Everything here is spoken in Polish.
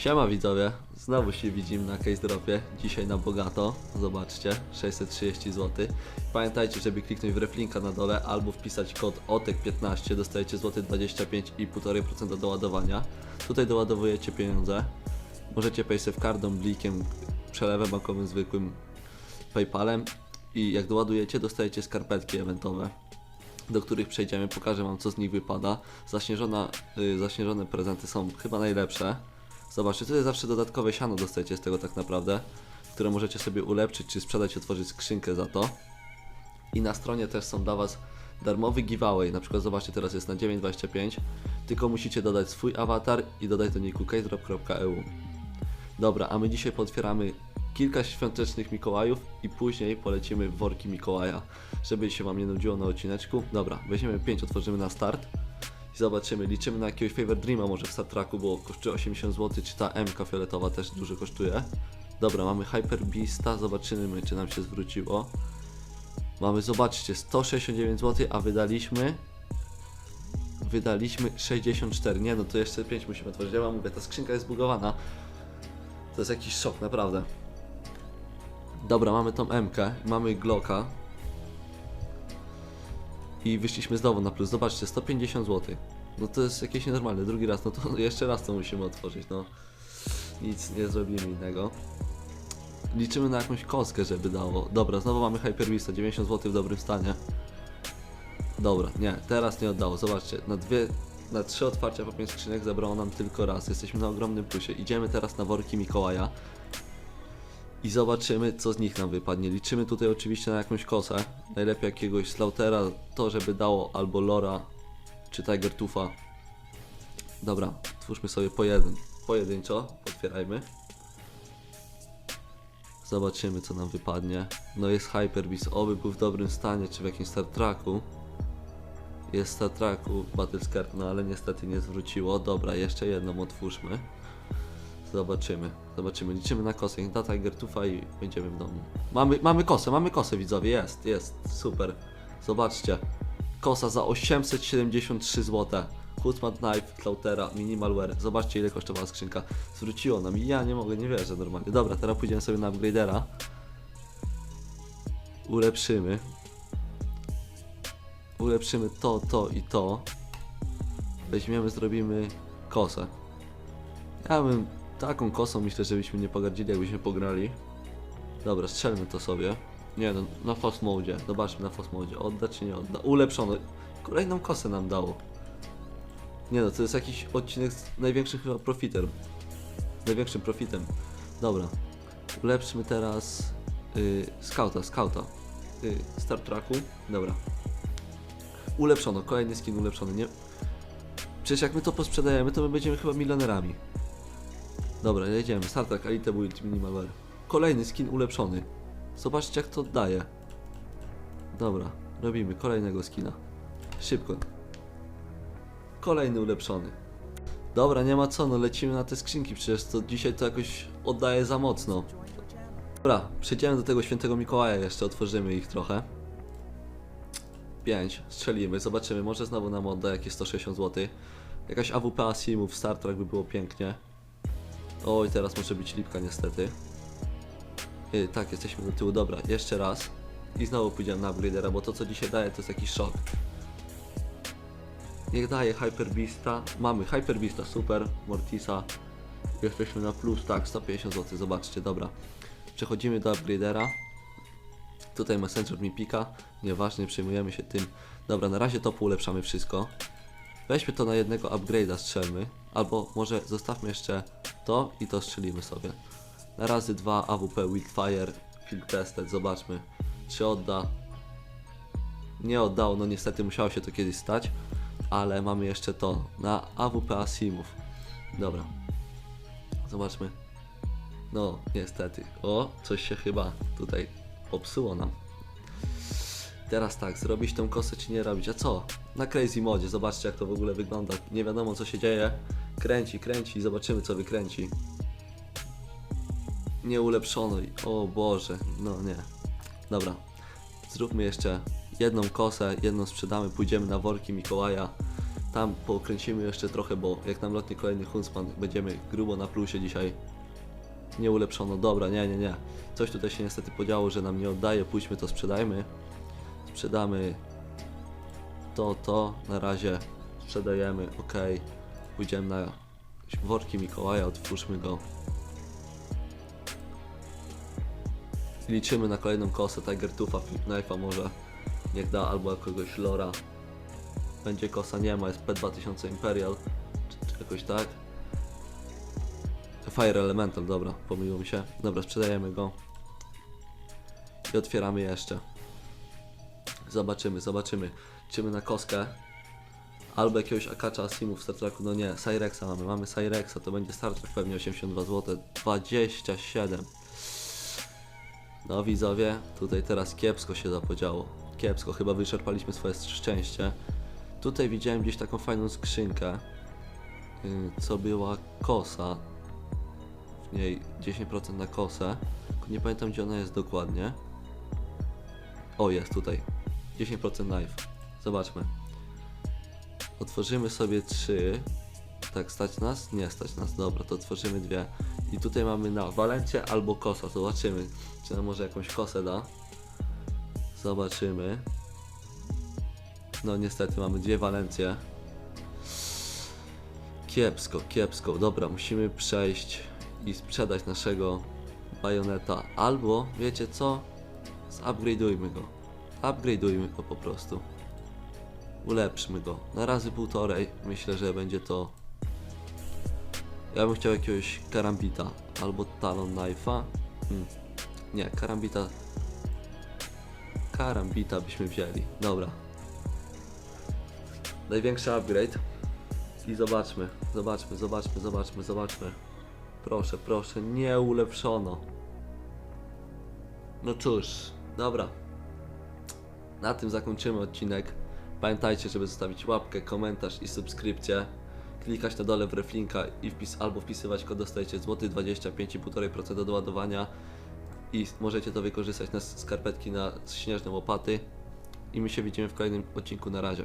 Siema widzowie, znowu się widzimy na Case Dropie, dzisiaj na bogato, zobaczcie, 630 zł. Pamiętajcie, żeby kliknąć w reflinka na dole albo wpisać kod OTEK15, dostajecie złoty 25 i 1,5% do doładowania. Tutaj doładowujecie pieniądze, możecie paysafe kardą, blikiem, przelewem bankowym zwykłym, Paypalem i jak doładujecie dostajecie skarpetki eventowe do których przejdziemy, pokażę Wam co z nich wypada. Zaśnieżona, y, zaśnieżone prezenty są chyba najlepsze. Zobaczcie, tutaj zawsze dodatkowe siano dostajecie z tego tak naprawdę, które możecie sobie ulepszyć, czy sprzedać, otworzyć skrzynkę za to. I na stronie też są dla Was darmowy giveaway, na przykład zobaczcie teraz jest na 9.25, tylko musicie dodać swój awatar i dodać do niku casedrop.eu. Dobra, a my dzisiaj potwieramy kilka świątecznych Mikołajów i później polecimy worki Mikołaja, żeby się Wam nie nudziło na odcineczku. Dobra, weźmiemy 5, otworzymy na start zobaczymy, liczymy na jakiegoś Favor Dreama może w Star Treku, bo kosztuje 80 zł, czy ta MK fioletowa też dużo kosztuje. Dobra, mamy Hyper Beasta, zobaczymy czy nam się zwróciło. Mamy, zobaczcie, 169 zł, a wydaliśmy wydaliśmy 64. Nie no, to jeszcze 5 musimy otworzyć. Ja wam mówię, ta skrzynka jest zbugowana. To jest jakiś szok, naprawdę. Dobra, mamy tą MK, mamy Glocka. I wyszliśmy znowu na plus. Zobaczcie, 150 zł. No to jest jakieś nienormalne. Drugi raz, no to jeszcze raz to musimy otworzyć, no. Nic nie zrobimy innego. Liczymy na jakąś kostkę, żeby dało. Dobra, znowu mamy Hyperbeasta, 90 zł w dobrym stanie. Dobra, nie, teraz nie oddało. Zobaczcie, na dwie, na trzy otwarcia po pięć skrzynek zabrało nam tylko raz. Jesteśmy na ogromnym plusie. Idziemy teraz na worki Mikołaja i zobaczymy, co z nich nam wypadnie. Liczymy tutaj oczywiście na jakąś kosę. Najlepiej jakiegoś Slaughtera, to żeby dało albo Lora, czy Tiger Tufa. Dobra, twórzmy sobie po jeden, pojedynczo, otwierajmy. Zobaczymy, co nam wypadnie. No jest Hyper Beast, oby był w dobrym stanie, czy w jakimś Star Treku. Jest Star Treku Battle Skirt, no ale niestety nie zwróciło. Dobra, jeszcze jedną otwórzmy. Zobaczymy, zobaczymy. Liczymy na kosę. Da Tiger Tufa i będziemy w domu. Mamy, mamy kosę, mamy kosę widzowie, jest, jest, super. Zobaczcie. Kosa za 873 zł. Hutman Knife, Klautera, Minimalware. Zobaczcie ile kosztowała skrzynka. Zwróciło nam i ja nie mogę, nie wierzę normalnie. Dobra, teraz pójdziemy sobie na upgradera. Ulepszymy. Ulepszymy to, to i to. Weźmiemy, zrobimy kosę. Ja bym taką kosą myślę, żebyśmy nie pogardzili, jakbyśmy pograli. Dobra, strzelmy to sobie. Nie no, na fast mode. Zobaczmy na fast mode. Odda czy nie odda? Ulepszono. Kolejną kosę nam dało. Nie no, to jest jakiś odcinek z największym chyba profitem. Największym profitem. Dobra. Ulepszymy teraz yy, Scouta, Scouta. Yy. Dobra. Ulepszono, kolejny skin ulepszony, nie? Przecież jak my to posprzedajemy, to my będziemy chyba milionerami. Dobra, jedziemy. Star Trek Elite Build Minimalware. Kolejny skin ulepszony. Zobaczcie jak to oddaje. Dobra, robimy kolejnego skina. Szybko. Kolejny ulepszony. Dobra, nie ma co, no lecimy na te skrzynki, przecież to dzisiaj to jakoś oddaje za mocno. Dobra, przejdziemy do tego świętego Mikołaja jeszcze, otworzymy ich trochę. 5, strzelimy, zobaczymy, może znowu nam odda jakieś 160 zł. Jakaś AWP Asimów, Star Trek by było pięknie. Oj, teraz może być lipka niestety. Yy, tak, jesteśmy do tyłu, dobra, jeszcze raz. I znowu pójdziemy na upgradera, bo to co dzisiaj daje to jest jakiś szok. Niech daje Hyper Beasta. Mamy Hyper Beasta, super, Mortisa. Jesteśmy na plus, tak, 150 zł, zobaczcie, dobra. Przechodzimy do upgradera. Tutaj Messenger mi pika, nieważne, przejmujemy się tym. Dobra, na razie to ulepszamy wszystko. Weźmy to na jednego upgrade'a, strzelmy. Albo może zostawmy jeszcze to i to strzelimy sobie. Razy dwa AWP Wildfire Field Tested, zobaczmy czy odda. Nie oddało, no niestety musiało się to kiedyś stać, ale mamy jeszcze to na AWP Asimów. Dobra. Zobaczmy. No, niestety. O, coś się chyba tutaj popsuło nam. Teraz tak, zrobić tą kosę czy nie robić? A co? Na Crazy Modzie, zobaczcie jak to w ogóle wygląda. Nie wiadomo co się dzieje. Kręci, kręci, zobaczymy co wykręci. Nie ulepszono. i- O Boże, no nie. Dobra, zróbmy jeszcze jedną kosę, jedną sprzedamy, pójdziemy na worki Mikołaja Tam pokręcimy jeszcze trochę, bo jak nam lotnie kolejny Huntsman, będziemy grubo na plusie dzisiaj. Nie ulepszono, dobra, nie, nie, nie. Coś tutaj się niestety podziało, że nam nie oddaje, pójdźmy to sprzedajmy. Sprzedamy to, to, na razie sprzedajemy, ok. Pójdziemy na worki Mikołaja, otwórzmy go. Liczymy na kolejną kosę Tiger Tufa, Flip Knife'a może. Niech da albo jakiegoś lora. Będzie kosa, nie ma, jest P2000 Imperial. Czy, czy jakoś tak. Fire Elemental, dobra, pomyliło mi się. Dobra, sprzedajemy go. I otwieramy jeszcze. Zobaczymy, zobaczymy. Liczymy na koskę. Albo jakiegoś Akacza Asimu w Star Treku, no nie, Cyrexa mamy, mamy Cyrexa, to będzie Star Trek pewnie 82 zł, 27. No widzowie, tutaj teraz kiepsko się zapodziało. Kiepsko, chyba wyczerpaliśmy swoje szczęście. Tutaj widziałem gdzieś taką fajną skrzynkę, yy, co była kosa. W niej 10% na kosę. Nie pamiętam gdzie ona jest dokładnie. O, jest tutaj. 10% knife. Zobaczmy. Otworzymy sobie trzy. Tak, stać nas? Nie stać nas. Dobra, to otworzymy dwie. I tutaj mamy na Walencie albo kosa. Zobaczymy, czy nam może jakąś kosę da. Zobaczymy. No niestety mamy dwie Walencje. Kiepsko, kiepsko. Dobra, musimy przejść i sprzedać naszego bajoneta. Albo, wiecie co? Zupgrade'ujmy go. Upgrade'ujmy go po prostu. Ulepszmy go. Na razy półtorej. Myślę, że będzie to. Ja bym chciał jakiegoś karambita. Albo talon knife'a. Hmm. Nie, karambita. Karambita byśmy wzięli. Dobra. Największy upgrade. I zobaczmy, zobaczmy, zobaczmy, zobaczmy, zobaczmy. Proszę, proszę, nie ulepszono. No cóż, dobra. Na tym zakończymy odcinek. Pamiętajcie, żeby zostawić łapkę, komentarz i subskrypcję. Klikać na dole w reflinka i wpis, albo wpisywać kod dostajecie złoty 25 1,5% do doładowania i możecie to wykorzystać na skarpetki na śnieżne łopaty. I my się widzimy w kolejnym odcinku. Na razie.